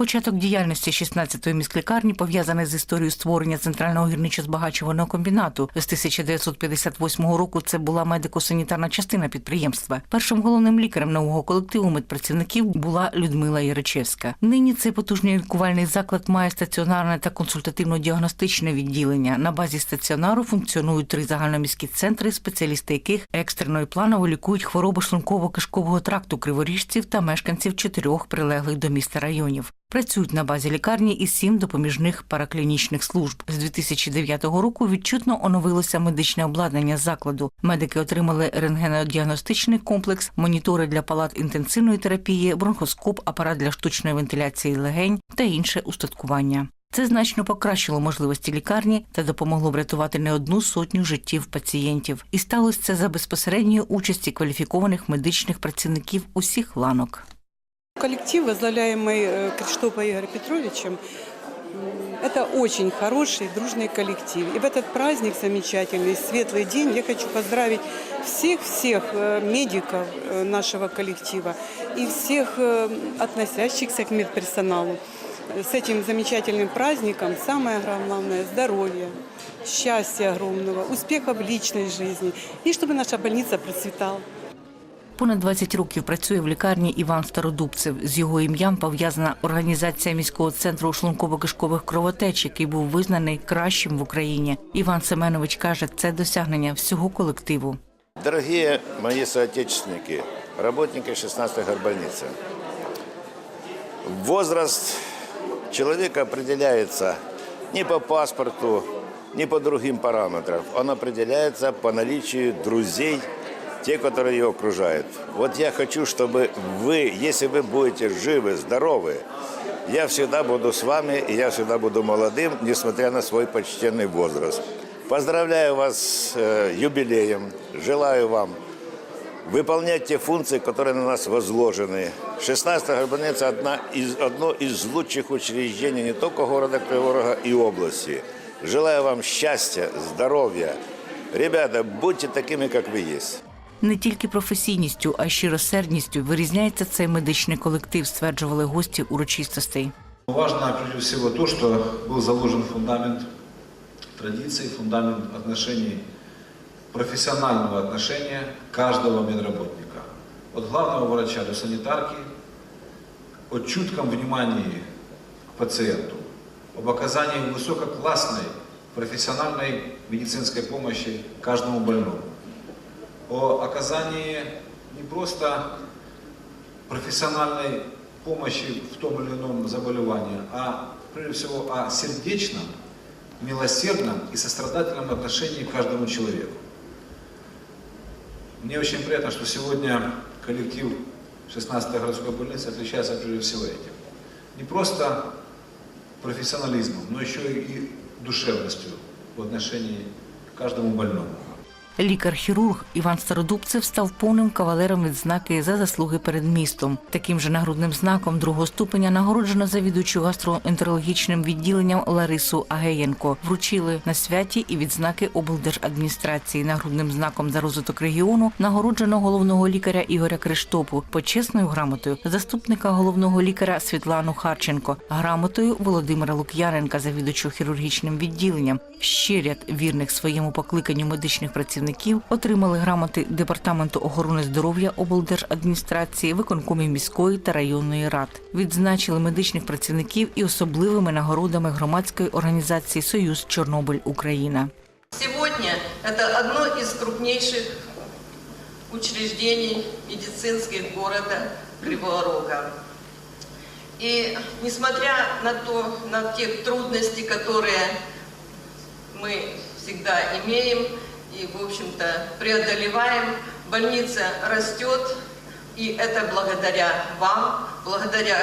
Початок діяльності 16-ї міськлікарні пов'язаний з історією створення центрального гірничо-збагачувального комбінату. З 1958 року це була медико-санітарна частина підприємства. Першим головним лікарем нового колективу медпрацівників була Людмила Єричевська. Нині цей потужний лікувальний заклад має стаціонарне та консультативно-діагностичне відділення. На базі стаціонару функціонують три загальноміські центри, спеціалісти яких екстрено планово лікують хвороби шлунково-кишкового тракту криворіжців та мешканців чотирьох прилеглих до міста районів. Працюють на базі лікарні і сім допоміжних параклінічних служб. З 2009 року відчутно оновилося медичне обладнання закладу. Медики отримали рентгенодіагностичний комплекс, монітори для палат інтенсивної терапії, бронхоскоп, апарат для штучної вентиляції легень та інше устаткування. Це значно покращило можливості лікарні та допомогло врятувати не одну сотню життів пацієнтів. І сталося це за безпосередньої участі кваліфікованих медичних працівників усіх ланок. Коллектив, возглавляемый э, Криштопом Игорем Петровичем, м, это очень хороший, дружный коллектив. И в этот праздник замечательный, светлый день я хочу поздравить всех-всех э, медиков э, нашего коллектива и всех э, относящихся к медперсоналу. Э, С этим замечательным праздником самое главное – здоровья, счастья огромного, успеха в личной жизни и чтобы наша больница процветала. Понад 20 років працює в лікарні Іван Стародубцев. З його ім'ям пов'язана організація міського центру шлунково-кишкових кровотеч, який був визнаний кращим в Україні. Іван Семенович каже, це досягнення всього колективу. Дорогие мои соотечественники, работники 16-й горбольницы, возраст человека определяется не по паспорту, не по другим параметрам. Он определяется по наличию друзей, те, которые его окружают. Вот я хочу, чтобы вы, если вы будете живы, здоровы, я всегда буду с вами, и я всегда буду молодым, несмотря на свой почтенный возраст. Поздравляю вас с э, юбилеем, желаю вам выполнять те функции, которые на нас возложены. 16-я горбаница одна из, одно из лучших учреждений не только города Криворога и области. Желаю вам счастья, здоровья. Ребята, будьте такими, как вы есть. Не тільки професійністю, а й щиросердністю вирізняється цей медичний колектив, стверджували гості урочистостей. Важно прежде всего то, что был заложен фундамент традиций, фундамент отношений, профессионального отношения каждого медработника. От главного врача до санитарки, о чутком внимании к пациенту, об оказании высококлассной профессиональной медицинской помощи каждому больному, о оказании не просто профессиональной помощи в том или ином заболевании, а прежде всего о сердечном, милосердном и сострадательном отношении к каждому человеку. Мне очень приятно, что сегодня коллектив 16-й городской больницы отличается прежде всего этим. Не просто профессионализмом, но еще и душевностью в отношении к каждому больному. Лікар-хірург Іван Стародубцев став повним кавалером відзнаки за заслуги перед містом. Таким же нагрудним знаком другого ступеня нагороджено завідувачу гастроентерологічним відділенням Ларису Агеєнко. Вручили на святі і відзнаки облдержадміністрації. Нагрудним знаком за розвиток регіону нагороджено головного лікаря Ігоря Криштопу, почесною грамотою заступника головного лікаря Світлану Харченко, грамотою Володимира Лук'яненка, завідувачу хірургічним відділенням. Ще ряд вірних своєму покликанню медичних працівників отримали грамоти Департаменту охорони здоров'я облдержадміністрації, виконкомів міської та районної рад. Відзначили медичних працівників і особливими нагородами громадської організації Союз Чорнобиль Україна. Сегодня это одно из крупнейших учреждений медицинских города Кривого Рога. И несмотря на то, на те трудности, которые мы всегда имеем и, в общем-то, преодолеваем, больница растет, и это благодаря вам, благодаря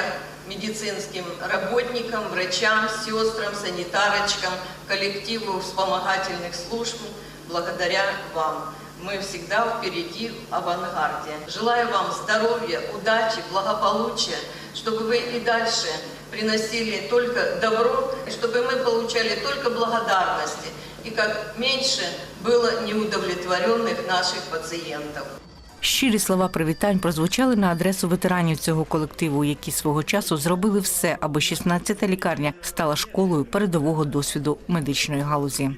медицинским работникам, врачам, сестрам, санитарочкам, коллективу вспомогательных служб, благодаря вам. Мы всегда впереди в авангарде. Желаю вам здоровья, удачи, благополучия, чтобы вы и дальше приносили только добро, и чтобы мы получали только благодарности, и как меньше было неудовлетворенных наших пациентов. Щирі слова привітань прозвучали на адресу ветеранів цього колективу, які свого часу зробили все, аби 16-та лікарня стала школою передового досвіду медичної галузі.